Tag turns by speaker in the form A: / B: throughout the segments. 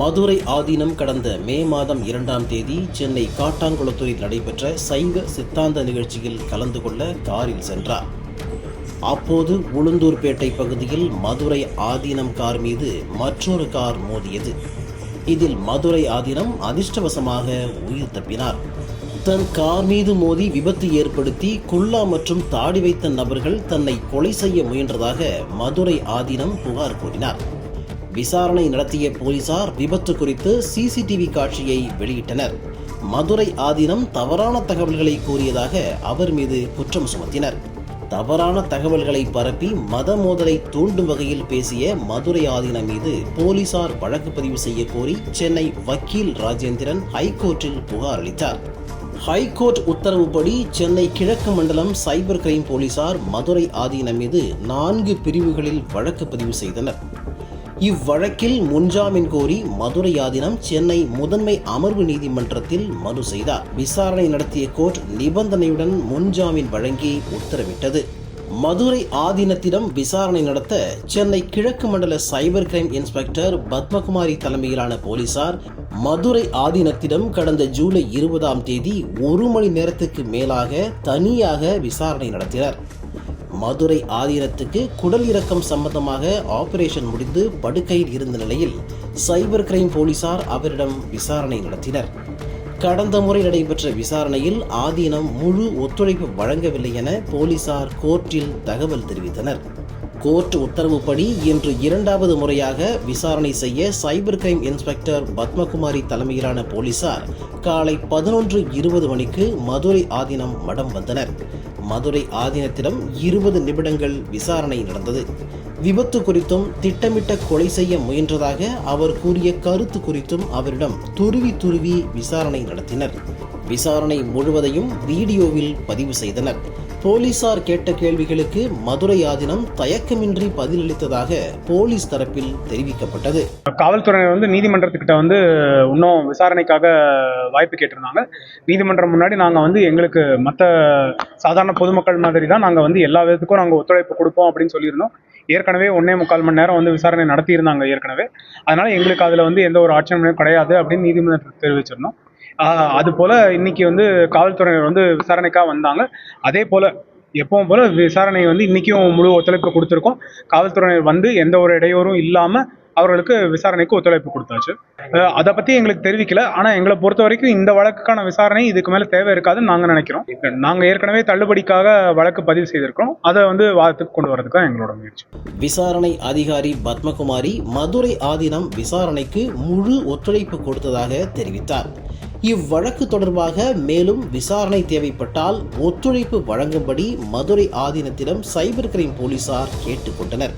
A: மதுரை ஆதீனம் கடந்த மே மாதம் இரண்டாம் தேதி சென்னை காட்டாங்குளத்தூரில் நடைபெற்ற சைவ சித்தாந்த நிகழ்ச்சியில் கலந்து கொள்ள காரில் சென்றார். அப்போது உளுந்தூர்பேட்டை பகுதியில் மதுரை ஆதீனம் கார் மீது மற்றொரு கார் மோதியது. இதில் மதுரை ஆதீனம் அதிர்ஷ்டவசமாக உயிர் தப்பினார். தன் கார் மீது மோதி விபத்து ஏற்படுத்தி குல்லா மற்றும் தாடி வைத்த நபர்கள் தன்னை கொலை செய்ய முயன்றதாக மதுரை ஆதீனம் புகார் கூறினார். விசாரணை நடத்திய போலீசார் விபத்து குறித்து சிசிடிவி காட்சியை வெளியிட்டனர். மதுரை ஆதீனம் தவறான தகவல்களை கூறியதாக அவர் மீது குற்றம் சுமத்தினர். தவறான தகவல்களை பரப்பி மத மோதலை தூண்டும் வகையில் பேசிய மதுரை ஆதீன மீது போலீசார் வழக்கு பதிவு செய்ய கோரி சென்னை வக்கீல் ராஜேந்திரன் ஹைகோர்ட்டில் புகார் அளித்தார். ஹைகோர்ட் உத்தரவுப்படி சென்னை கிழக்கு மண்டலம் சைபர் கிரைம் போலீசார் மதுரை ஆதீனம் மீது நான்கு பிரிவுகளில் வழக்கு பதிவு செய்தனர். இவ்வழக்கில் முன்ஜாமீன் கோரி மதுரை ஆதீனம் சென்னை முதன்மை அமர்வு நீதிமன்றத்தில் மனு செய்தார். விசாரணை நடத்திய கோர்ட் நிபந்தனையுடன் முன்ஜாமீன் வழங்கி உத்தரவிட்டது. மதுரை ஆதீனத்திடம் விசாரணை நடத்த சென்னை கிழக்கு மண்டல சைபர் கிரைம் இன்ஸ்பெக்டர் பத்மகுமாரி தலைமையிலான போலீசார் மதுரை ஆதீனத்திடம் கடந்த ஜூலை இருபதாம் தேதி ஒரு மணி நேரத்துக்கு மேலாக தனியாக விசாரணை நடத்தினர். மதுரை ஆதீனத்துக்கு குடல் இறக்கம் சம்பந்தமாக ஆபரேஷன் முடிந்து படுக்கையில் இருந்த நிலையில் சைபர் கிரைம் போலீசார் அவரிடம் விசாரணை நடத்தினர். கடந்த முறை நடைபெற்ற விசாரணையில் ஆதீனம் முழு ஒத்துழைப்பு வழங்கவில்லை என போலீசார் கோர்ட்டில் தகவல் தெரிவித்தனர். கோர்ட் உத்தரவுப்படி இன்று இரண்டாவது முறையாக விசாரணை செய்ய சைபர் கிரைம் இன்ஸ்பெக்டர் பத்மகுமாரி தலைமையிலான போலீசார் காலை பதினொன்று இருபது மணிக்கு மதுரை ஆதீனம் மடம் வந்தனர். மதுரை ஆதீனத்திடம் இருபது நிமிடங்கள் விசாரணை நடந்தது. விபத்து குறித்தும் திட்டமிட்ட கொலை செய்ய முயன்றதாக அவர் கூறிய கருத்து குறித்தும் அவரிடம் துருவி துருவி விசாரணை நடத்தினர். விசாரணை முழுவதையும் வீடியோவில் பதிவு செய்தனர். போலீசார் கேட்ட கேள்விகளுக்கு மதுரை ஆதீனம் தயக்கமின்றி பதிலளித்ததாக போலீஸ் தரப்பில் தெரிவிக்கப்பட்டது.
B: காவல்துறையினர் வந்து நீதிமன்றத்துக்கிட்ட வந்து இன்னும் விசாரணைக்காக வாய்ப்பு கேட்டிருந்தாங்க. நீதிமன்றம் முன்னாடி நாங்கள் வந்து எங்களுக்கு மற்ற சாதாரண பொதுமக்கள் மாதிரி தான் நாங்கள் வந்து எல்லா விதத்துக்கும் நாங்கள் ஒத்துழைப்பு கொடுப்போம் அப்படின்னு சொல்லியிருந்தோம். ஏற்கனவே ஒன்னே முக்கால் மணி நேரம் வந்து விசாரணை நடத்தியிருந்தாங்க ஏற்கனவே. அதனால எங்களுக்கு அதில் வந்து எந்த ஒரு ஆட்சேபனையும் கிடையாது அப்படின்னு நீதிமன்றத்துக்கு தெரிவிச்சிருந்தோம். அது போல இன்னைக்கு வந்து காவல்துறையினர் வந்து விசாரணைக்காக வந்தாங்க. அதே போல எப்பவும் போல விசாரணை வந்து இன்னைக்கும் முழு ஒத்துழைப்பு கொடுத்துருக்கோம். காவல்துறையினர் வந்து எந்த ஒரு இடையூறும் இல்லாம அவர்களுக்கு விசாரணைக்கு ஒத்துழைப்பு கொடுத்தாச்சு. அதை பத்தி எங்களுக்கு தெரிவிக்கல. ஆனா எங்களை பொறுத்த வரைக்கும் இந்த வழக்குக்கான விசாரணை இதுக்கு மேல தேவை இருக்காதுன்னு நாங்க நினைக்கிறோம். நாங்க ஏற்கனவே தள்ளுபடிக்காக வழக்கு பதிவு செய்திருக்கிறோம். அதை வந்து வாதத்துக்கு கொண்டு வரதுக்கு தான் எங்களோட முயற்சி.
A: விசாரணை அதிகாரி பத்மகுமாரி மதுரை ஆதீனம் விசாரணைக்கு முழு ஒத்துழைப்பு கொடுத்ததாக தெரிவித்தார். இவ்வழக்கு தொடர்பாக மேலும் விசாரணை தேவைப்பட்டால் ஒத்துழைப்பு வழங்கும்படி மதுரை ஆதீனத்திடம் சைபர் கிரைம் போலீசார் கேட்டுக்கொண்டனர்.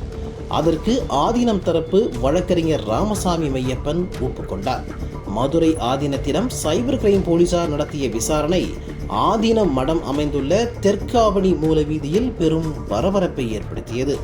A: அதற்கு ஆதீனம் தரப்பு வழக்கறிஞர் ராமசாமி மையப்பன் ஒப்புக்கொண்டார். மதுரை ஆதீனத்திடம் சைபர் கிரைம் போலீசார் நடத்திய விசாரணை ஆதீனம் மடம் அமைந்துள்ள தெற்காவணி மூல வீதியில் பெரும் பரபரப்பை ஏற்படுத்தியது.